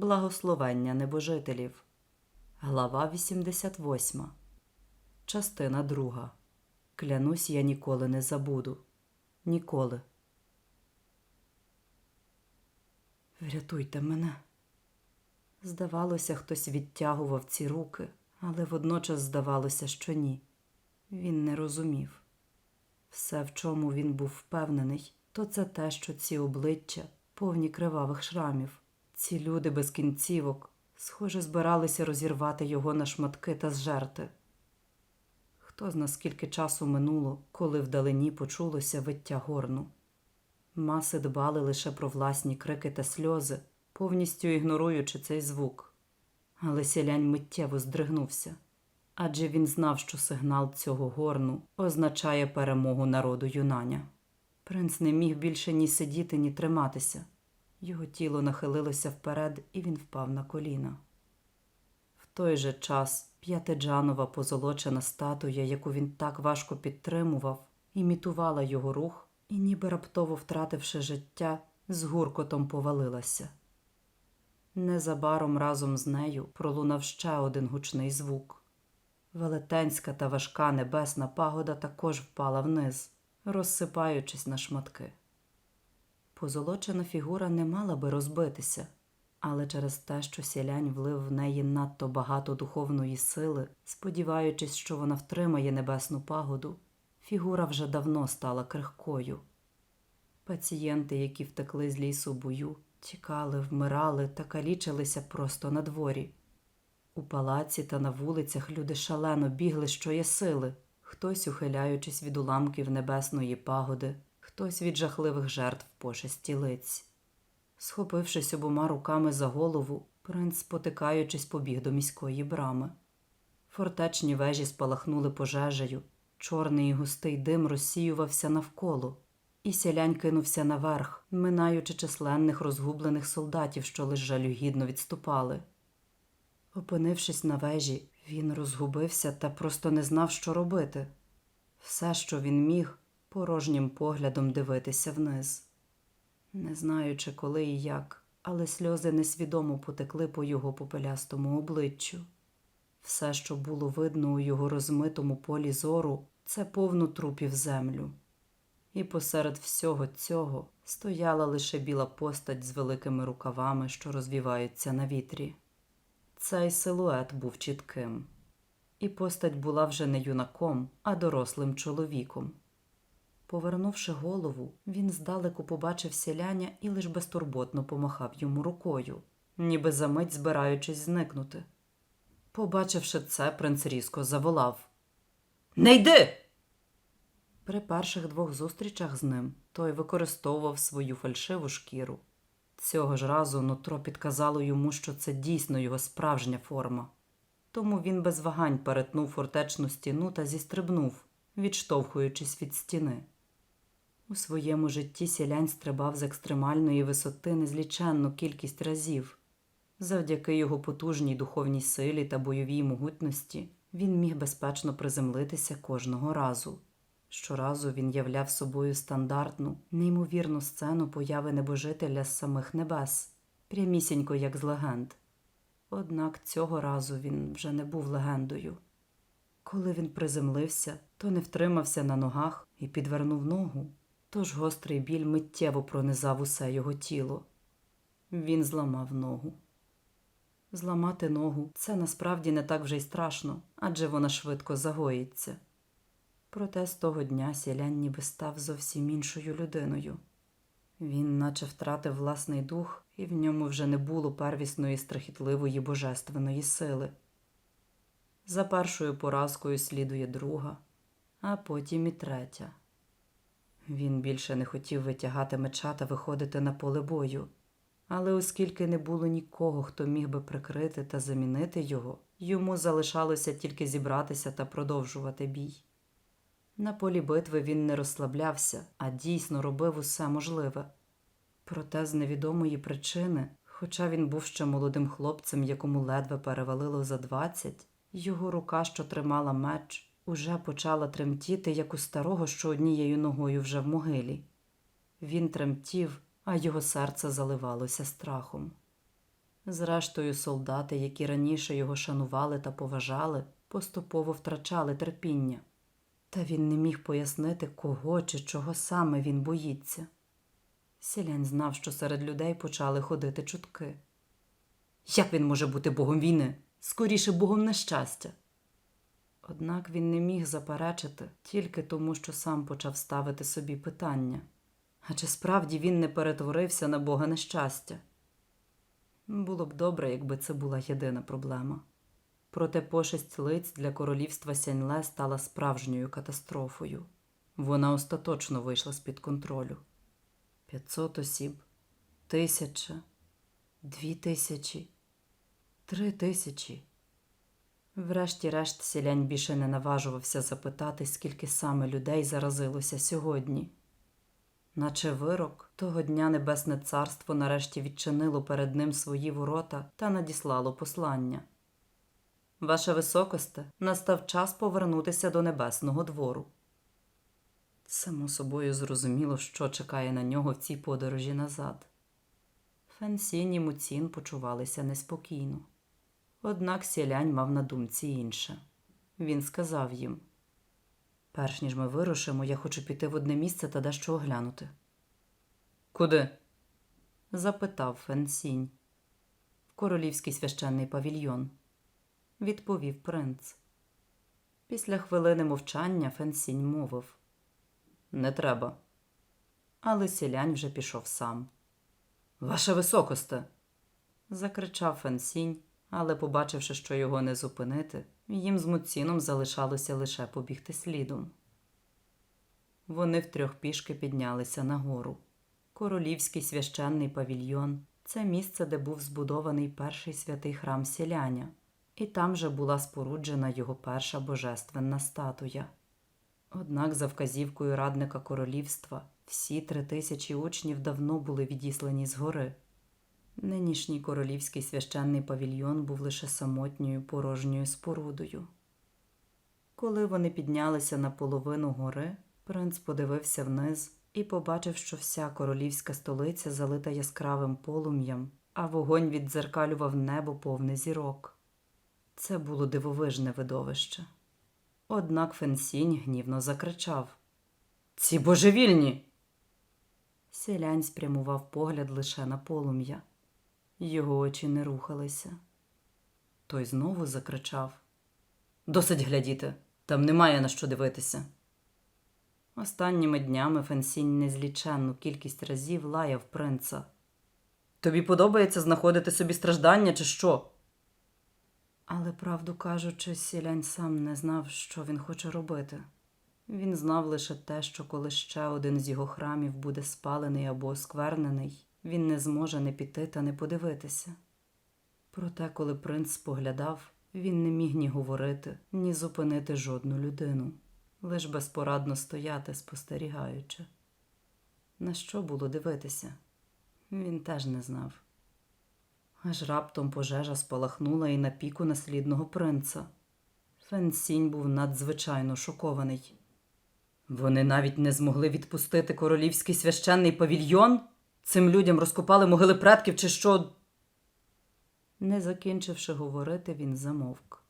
Благословення небожителів. Глава 88. Частина 2. Клянусь, я ніколи не забуду. Ніколи. Врятуйте мене. Здавалося, хтось відтягував ці руки, але водночас здавалося, що ні. Він не розумів. Все, в чому він був впевнений, то це те, що ці обличчя повні кривавих шрамів, ці люди без кінцівок, схоже, збиралися розірвати його на шматки та зжерти. Хто зна скільки часу минуло, коли вдалині почулося виття горну. Маси дбали лише про власні крики та сльози, повністю ігноруючи цей звук. Але сілянь миттєво здригнувся, адже він знав, що сигнал цього горну означає перемогу народу юнаня. Принц не міг більше ні сидіти, ні триматися. Його тіло нахилилося вперед, і він впав на коліна. В той же час п'ятиджанова позолочена статуя, яку він так важко підтримував, імітувала його рух і, ніби раптово втративши життя, з гуркотом повалилася. Незабаром разом з нею пролунав ще один гучний звук. Велетенська та важка небесна пагода також впала вниз, розсипаючись на шматки. Позолочена фігура не мала би розбитися, але через те, що сілянь влив в неї надто багато духовної сили, сподіваючись, що вона втримає небесну пагоду, фігура вже давно стала крихкою. Пацієнти, які втекли з лісу бою, тікали, вмирали та калічилися просто на дворі. У палаці та на вулицях люди шалено бігли, що є сили, хтось ухиляючись від уламків небесної пагоди, хтось від жахливих жертв пошесті лиць. Схопившись обома руками за голову, принц, спотикаючись, побіг до міської брами. Фортечні вежі спалахнули пожежею, чорний і густий дим розсіювався навколо, і сялянь кинувся наверх, минаючи численних розгублених солдатів, що лиш жалюгідно відступали. Опинившись на вежі, він розгубився та просто не знав, що робити. Все, що він міг, порожнім поглядом дивитися вниз. Не знаючи, коли і як, але сльози несвідомо потекли по його попелястому обличчю. Все, що було видно у його розмитому полі зору, це повну трупів землю. І посеред всього цього стояла лише біла постать з великими рукавами, що розвіваються на вітрі. Цей силует був чітким, і постать була вже не юнаком, а дорослим чоловіком. Повернувши голову, він здалеку побачив селяня і лиш безтурботно помахав йому рукою, ніби за мить збираючись зникнути. Побачивши це, принц різко заволав Не йди! При перших двох зустрічах з ним той використовував свою фальшиву шкіру. Цього ж разу нутро підказало йому, що це дійсно його справжня форма. Тому він без вагань перетнув фортечну стіну та зістрибнув, відштовхуючись від стіни. У своєму житті сілянь стрибав з екстремальної висоти незліченну кількість разів. Завдяки його потужній духовній силі та бойовій могутності він міг безпечно приземлитися кожного разу. Щоразу він являв собою стандартну, неймовірну сцену появи небожителя з самих небес, прямісінько як з легенд. Однак цього разу він вже не був легендою. Коли він приземлився, то не втримався на ногах і підвернув ногу, тож гострий біль миттєво пронизав усе його тіло. Він зламав ногу. Зламати ногу це насправді не так вже й страшно, адже вона швидко загоїться. Проте з того дня сілянь ніби став зовсім іншою людиною. Він наче втратив власний дух, і в ньому вже не було первісної страхітливої божественної сили. За першою поразкою слідує друга, а потім і третя. Він більше не хотів витягати меча та виходити на поле бою, але оскільки не було нікого, хто міг би прикрити та замінити його, йому залишалося тільки зібратися та продовжувати бій. На полі битви він не розслаблявся, а дійсно робив усе можливе. Проте з невідомої причини, хоча він був ще молодим хлопцем, якому ледве перевалило за двадцять, його рука, що тримала меч, уже почала тремтіти, як у старого, що однією ногою вже в могилі. Він тремтів, а його серце заливалося страхом. Зрештою, солдати, які раніше його шанували та поважали, поступово втрачали терпіння. Та він не міг пояснити, кого чи чого саме він боїться. Сілянь знав, що серед людей почали ходити чутки. Як він може бути богом війни? Скоріше богом нещастя. Однак він не міг заперечити тільки тому, що сам почав ставити собі питання. А чи справді він не перетворився на бога нещастя? Було б добре, якби це була єдина проблема. Проте пошесть лиць для королівства Сяньле стала справжньою катастрофою. Вона остаточно вийшла з-під контролю. П'ятсот осіб, тисяча, дві тисячі, три тисячі. Врешті-решт сілянь більше не наважувався запитати, скільки саме людей заразилося сьогодні. Наче вирок, того дня Небесне Царство нарешті відчинило перед ним свої ворота та надіслало послання. Ваше високосте, настав час повернутися до небесного двору. Само собою зрозуміло, що чекає на нього в цій подорожі назад. Фенсін і Муцін почувалися неспокійно. Однак сілянь мав на думці інше. Він сказав їм: Перш ніж ми вирушимо, я хочу піти в одне місце та дещо оглянути. Куди? запитав Фенсінь. Королівський священний павільйон, відповів принц. Після хвилини мовчання Фенсінь мовив Не треба. Але сілянь вже пішов сам. Ваше високосте. закричав Фенсінь, але, побачивши, що його не зупинити, їм з Муціном залишалося лише побігти слідом. Вони втрьох пішки піднялися нагору. Королівський священний павільйон це місце, де був збудований перший святий храм сіляня, і там же була споруджена його перша божественна статуя. Однак, за вказівкою радника королівства, всі три тисячі учнів давно були відіслані згори. Нинішній королівський священний павільйон був лише самотньою порожньою спорудою. Коли вони піднялися на половину гори, принц подивився вниз і побачив, що вся королівська столиця залита яскравим полум'ям, а вогонь віддзеркалював небо повне зірок. Це було дивовижне видовище. Однак Фенсінь гнівно закричав Ці божевільні. Сілянь спрямував погляд лише на полум'я. Його очі не рухалися. Той знову закричав Досить глядіти, там немає на що дивитися. Останніми днями Фенсінь незліченну кількість разів лаяв принца. Тобі подобається знаходити собі страждання, чи що? Але, правду кажучи, сілянь сам не знав, що він хоче робити. Він знав лише те, що коли ще один з його храмів буде спалений або осквернений, він не зможе не піти та не подивитися. Проте, коли принц споглядав, він не міг ні говорити, ні зупинити жодну людину, лиш безпорадно стояти, спостерігаючи. На що було дивитися? Він теж не знав. Аж раптом пожежа спалахнула і на піку наслідного принца. Фенсінь був надзвичайно шокований. Вони навіть не змогли відпустити королівський священний павільйон? Цим людям розкопали могили предків, чи що. Не закінчивши говорити, він замовк.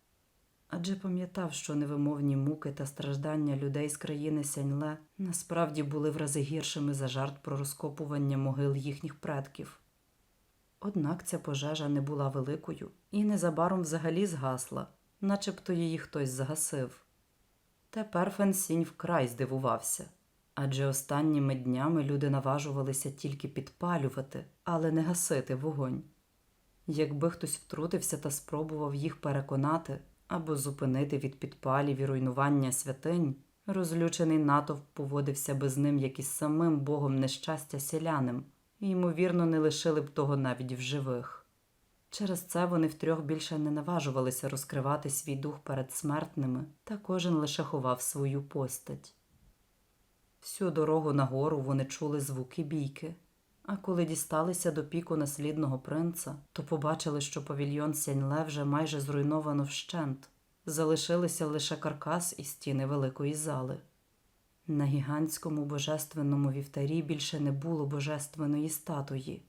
Адже пам'ятав, що невимовні муки та страждання людей з країни Сяньле насправді були в рази гіршими за жарт про розкопування могил їхніх предків. Однак ця пожежа не була великою і незабаром взагалі згасла, начебто її хтось загасив. Тепер Фенсінь вкрай здивувався, адже останніми днями люди наважувалися тільки підпалювати, але не гасити вогонь. Якби хтось втрутився та спробував їх переконати або зупинити від підпалів і руйнування святинь, розлючений натовп поводився би з ним, як із самим богом нещастя селяним, і, ймовірно, не лишили б того навіть в живих. Через це вони втрьох більше не наважувалися розкривати свій дух перед смертними, та кожен лише ховав свою постать. Всю дорогу нагору вони чули звуки бійки, а коли дісталися до піку наслідного принца, то побачили, що павільйон Сяньле вже майже зруйновано вщент, залишилися лише каркас і стіни великої зали. На гігантському божественному вівтарі більше не було божественної статуї.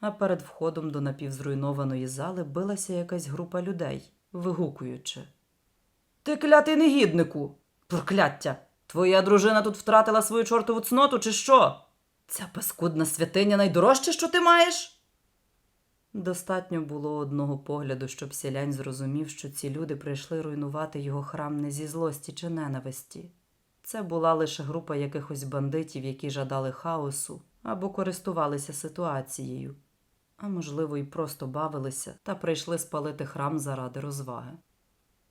а перед входом до напівзруйнованої зали билася якась група людей, вигукуючи. Ти клятий негіднику! Прокляття! Твоя дружина тут втратила свою чортову цноту, чи що? Ця паскудна святиня найдорожче, що ти маєш? Достатньо було одного погляду, щоб сілянь зрозумів, що ці люди прийшли руйнувати його храм не зі злості чи ненависті. Це була лише група якихось бандитів, які жадали хаосу або користувалися ситуацією, а можливо, і просто бавилися та прийшли спалити храм заради розваги.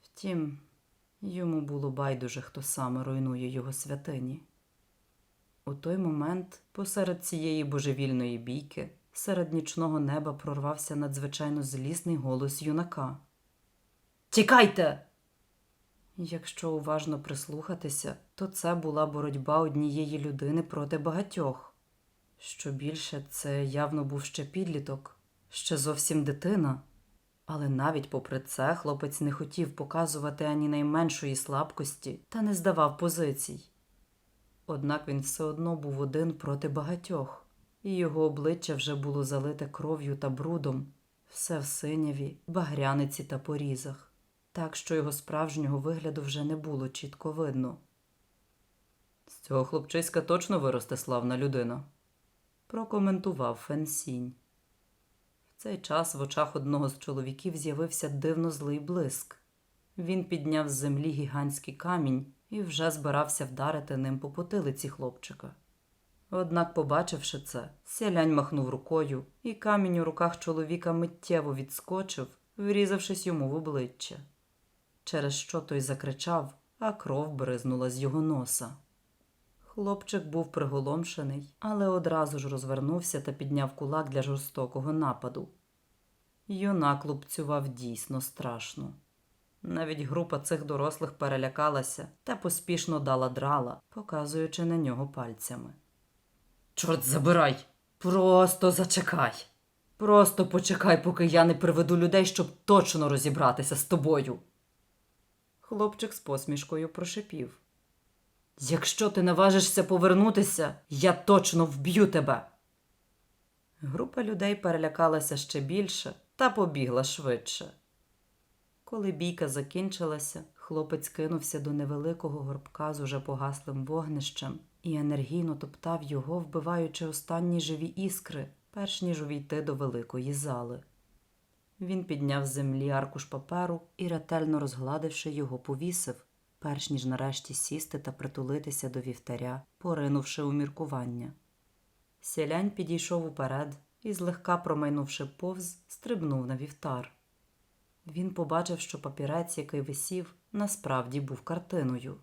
Втім, йому було байдуже, хто саме руйнує його святині. У той момент, посеред цієї божевільної бійки, серед нічного неба прорвався надзвичайно злісний голос юнака. Тікайте! Якщо уважно прислухатися, то це була боротьба однієї людини проти багатьох. Що більше, це явно був ще підліток, ще зовсім дитина. Але навіть попри це хлопець не хотів показувати ані найменшої слабкості та не здавав позицій. Однак він все одно був один проти багатьох, і його обличчя вже було залите кров'ю та брудом, все в синяві, багряниці та порізах, так що його справжнього вигляду вже не було чітко видно. З цього хлопчиська точно виросте славна людина, прокоментував Фенсінь. Цей час в очах одного з чоловіків з'явився дивно злий блиск. Він підняв з землі гігантський камінь і вже збирався вдарити ним по потилиці хлопчика. Однак, побачивши це, сілянь махнув рукою, і камінь у руках чоловіка миттєво відскочив, врізавшись йому в обличчя. Через що той закричав, а кров бризнула з його носа. Хлопчик був приголомшений, але одразу ж розвернувся та підняв кулак для жорстокого нападу. Юнак лупцював дійсно страшно. Навіть група цих дорослих перелякалася та поспішно дала драла, показуючи на нього пальцями. Чорт забирай! Просто зачекай! Просто почекай, поки я не приведу людей, щоб точно розібратися з тобою. Хлопчик з посмішкою прошипів. Якщо ти наважишся повернутися, я точно вб'ю тебе. Група людей перелякалася ще більше та побігла швидше. Коли бійка закінчилася, хлопець кинувся до невеликого горбка з уже погаслим вогнищем і енергійно топтав його, вбиваючи останні живі іскри, перш ніж увійти до великої зали. Він підняв з землі аркуш паперу і, ретельно розгладивши його, повісив, перш ніж нарешті сісти та притулитися до вівтаря, поринувши у міркування. Сілянь підійшов уперед і, злегка промайнувши повз, стрибнув на вівтар. Він побачив, що папірець, який висів, насправді був картиною.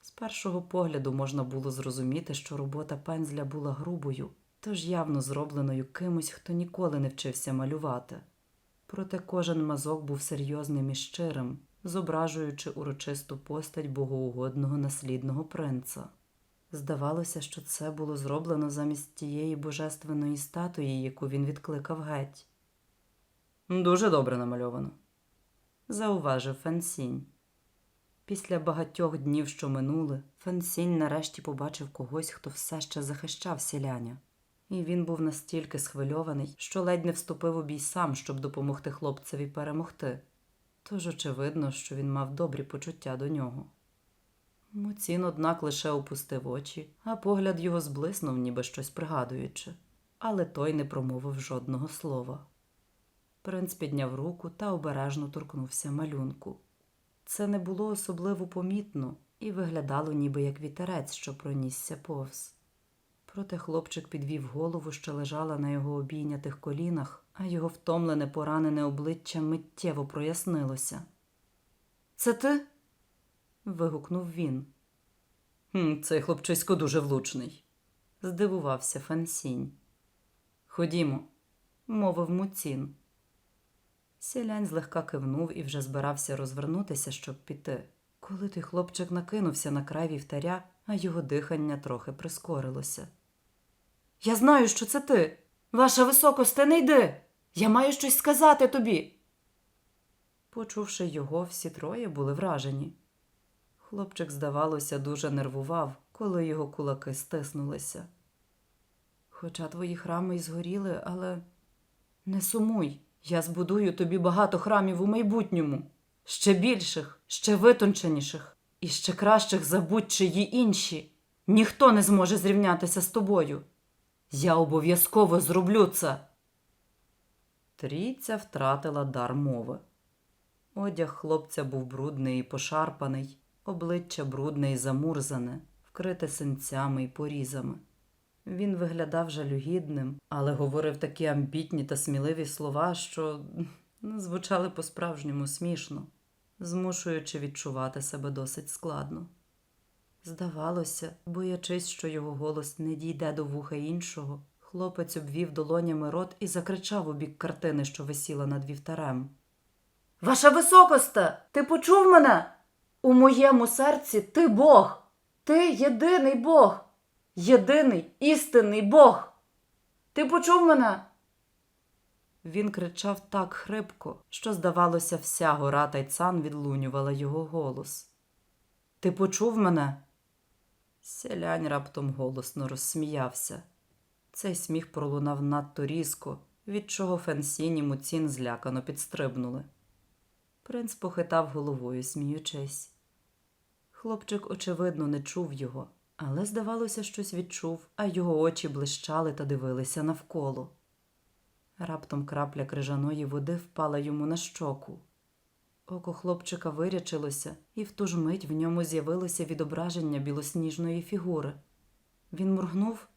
З першого погляду можна було зрозуміти, що робота пензля була грубою, тож явно зробленою кимось, хто ніколи не вчився малювати. Проте кожен мазок був серйозним і щирим, зображуючи урочисту постать богоугодного наслідного принца. Здавалося, що це було зроблено замість тієї божественної статуї, яку він відкликав геть. Дуже добре намальовано, зауважив Фенсінь. Після багатьох днів, що минули, Фенсінь нарешті побачив когось, хто все ще захищав сіляня. І він був настільки схвильований, що ледь не вступив у бій сам, щоб допомогти хлопцеві перемогти. Тож очевидно, що він мав добрі почуття до нього. Муцін, однак, лише опустив очі, а погляд його зблиснув, ніби щось пригадуючи, але той не промовив жодного слова. Принц підняв руку та обережно торкнувся малюнку. Це не було особливо помітно і виглядало, ніби як вітерець, що пронісся повз. Проте хлопчик підвів голову, що лежала на його обійнятих колінах, а його втомлене поранене обличчя миттєво прояснилося. Це ти? вигукнув він. Цей хлопчисько дуже влучний, здивувався Фансінь. Ходімо, мовив Муцін. Сілянь злегка кивнув і вже збирався розвернутися, щоб піти, коли той хлопчик накинувся на край вівтаря, а його дихання трохи прискорилося. Я знаю, що це ти. Ваша високосте, не йди. Я маю щось сказати тобі. Почувши його, всі троє були вражені. Хлопчик, здавалося, дуже нервував, коли його кулаки стиснулися. Хоча твої храми й згоріли, але Не сумуй, я збудую тобі багато храмів у майбутньому, ще більших, ще витонченіших і ще кращих за будь-чиї інші. Ніхто не зможе зрівнятися з тобою. Я обов'язково зроблю це. Трійця втратила дар мови. Одяг хлопця був брудний і пошарпаний, обличчя брудне і замурзане, вкрите синцями і порізами. Він виглядав жалюгідним, але говорив такі амбітні та сміливі слова, що звучали по-справжньому смішно, змушуючи відчувати себе досить складно. Здавалося, боячись, що його голос не дійде до вуха іншого, хлопець обвів долонями рот і закричав у бік картини, що висіла над вівтарем. Ваша високосте, ти почув мене? У моєму серці ти Бог, ти єдиний Бог, єдиний істинний Бог. Ти почув мене? Він кричав так хрипко, що, здавалося, вся гора Тайцан відлунювала його голос. Ти почув мене? Селянь раптом голосно розсміявся. Цей сміх пролунав надто різко, від чого Фенсін Муцін злякано підстрибнули. Принц похитав головою, сміючись. Хлопчик, очевидно, не чув його, але, здавалося, щось відчув, а його очі блищали та дивилися навколо. Раптом крапля крижаної води впала йому на щоку. Око хлопчика вирячилося, і в ту ж мить в ньому з'явилося відображення білосніжної фігури. Він моргнув,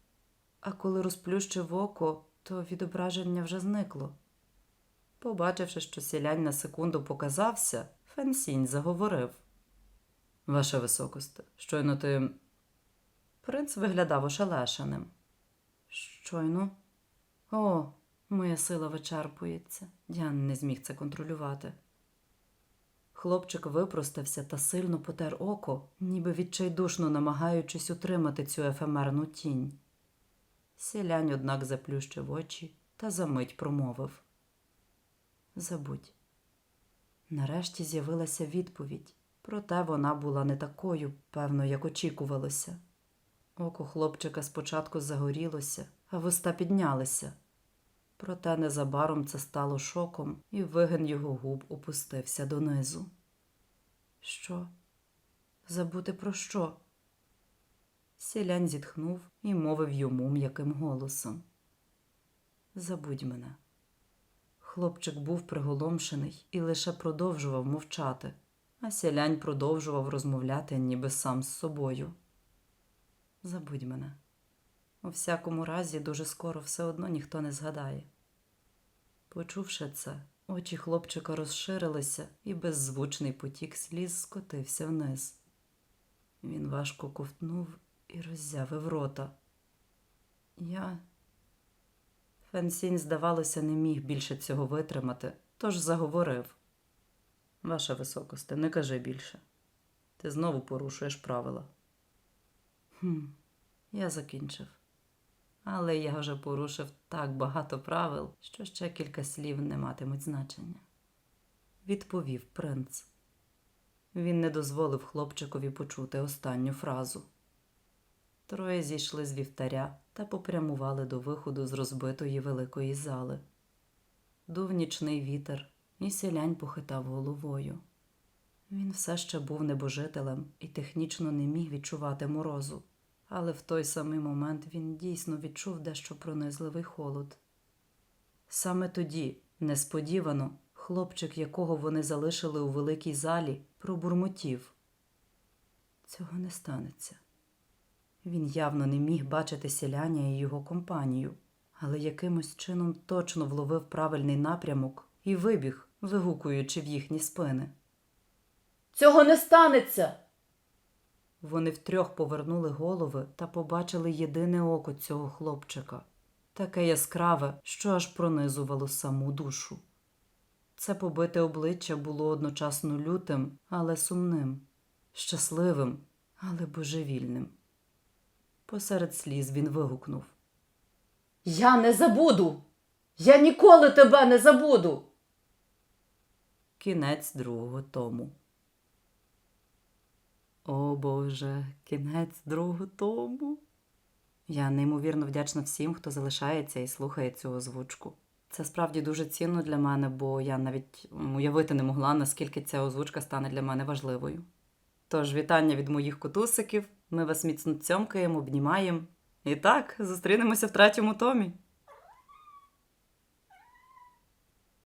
а коли розплющив око, то відображення вже зникло. Побачивши, що сілянь на секунду показався, Фенсінь заговорив. Ваше високосте, щойно ти. Принц виглядав ошелешеним. Щойно? О, моя сила вичерпується. Я не зміг це контролювати. Хлопчик випростався та сильно потер око, ніби відчайдушно намагаючись утримати цю ефемерну тінь. Сілянь, однак, заплющив очі та за мить промовив. Забудь. Нарешті з'явилася відповідь, проте вона була не такою, певно, як очікувалося. Око хлопчика спочатку загорілося, а вуста піднялися. Проте незабаром це стало шоком, і вигин його губ опустився донизу. Що? Забути про що? Сілянь зітхнув і мовив йому м'яким голосом. Забудь мене. Хлопчик був приголомшений і лише продовжував мовчати, а сілянь продовжував розмовляти ніби сам з собою. Забудь мене. У всякому разі, дуже скоро все одно ніхто не згадає. Почувши це, очі хлопчика розширилися, і беззвучний потік сліз скотився вниз. Він важко ковтнув і роззявив рота. Я. Фенсінь, здавалося, не міг більше цього витримати, тож заговорив. Ваша високосте, не кажи більше. Ти знову порушуєш правила. Хм, я закінчив. Але я вже порушив так багато правил, що ще кілька слів не матимуть значення. Відповів принц. Він не дозволив хлопчикові почути останню фразу. Троє зійшли з вівтаря та попрямували до виходу з розбитої великої зали. Дув нічний вітер, і селянь похитав головою. Він все ще був небожителем і технічно не міг відчувати морозу, але в той самий момент він дійсно відчув дещо пронизливий холод. Саме тоді, несподівано, хлопчик, якого вони залишили у великій залі, пробурмотів. Цього не станеться. Він явно не міг бачити селяня і його компанію, але якимось чином точно вловив правильний напрямок і вибіг, вигукуючи в їхні спини. Цього не станеться. Вони втрьох повернули голови та побачили єдине око цього хлопчика, таке яскраве, що аж пронизувало саму душу. Це побите обличчя було одночасно лютим, але сумним, щасливим, але божевільним. Посеред сліз він вигукнув. Я не забуду. Я ніколи тебе не забуду. Кінець другого тому. О Боже, кінець другого тому. Я неймовірно вдячна всім, хто залишається і слухає цю озвучку. Це справді дуже цінно для мене, бо я навіть уявити не могла, наскільки ця озвучка стане для мене важливою. Тож, вітання від моїх котусиків. Ми вас міцно цьомкаємо, обнімаємо. І так, зустрінемося в третьому томі.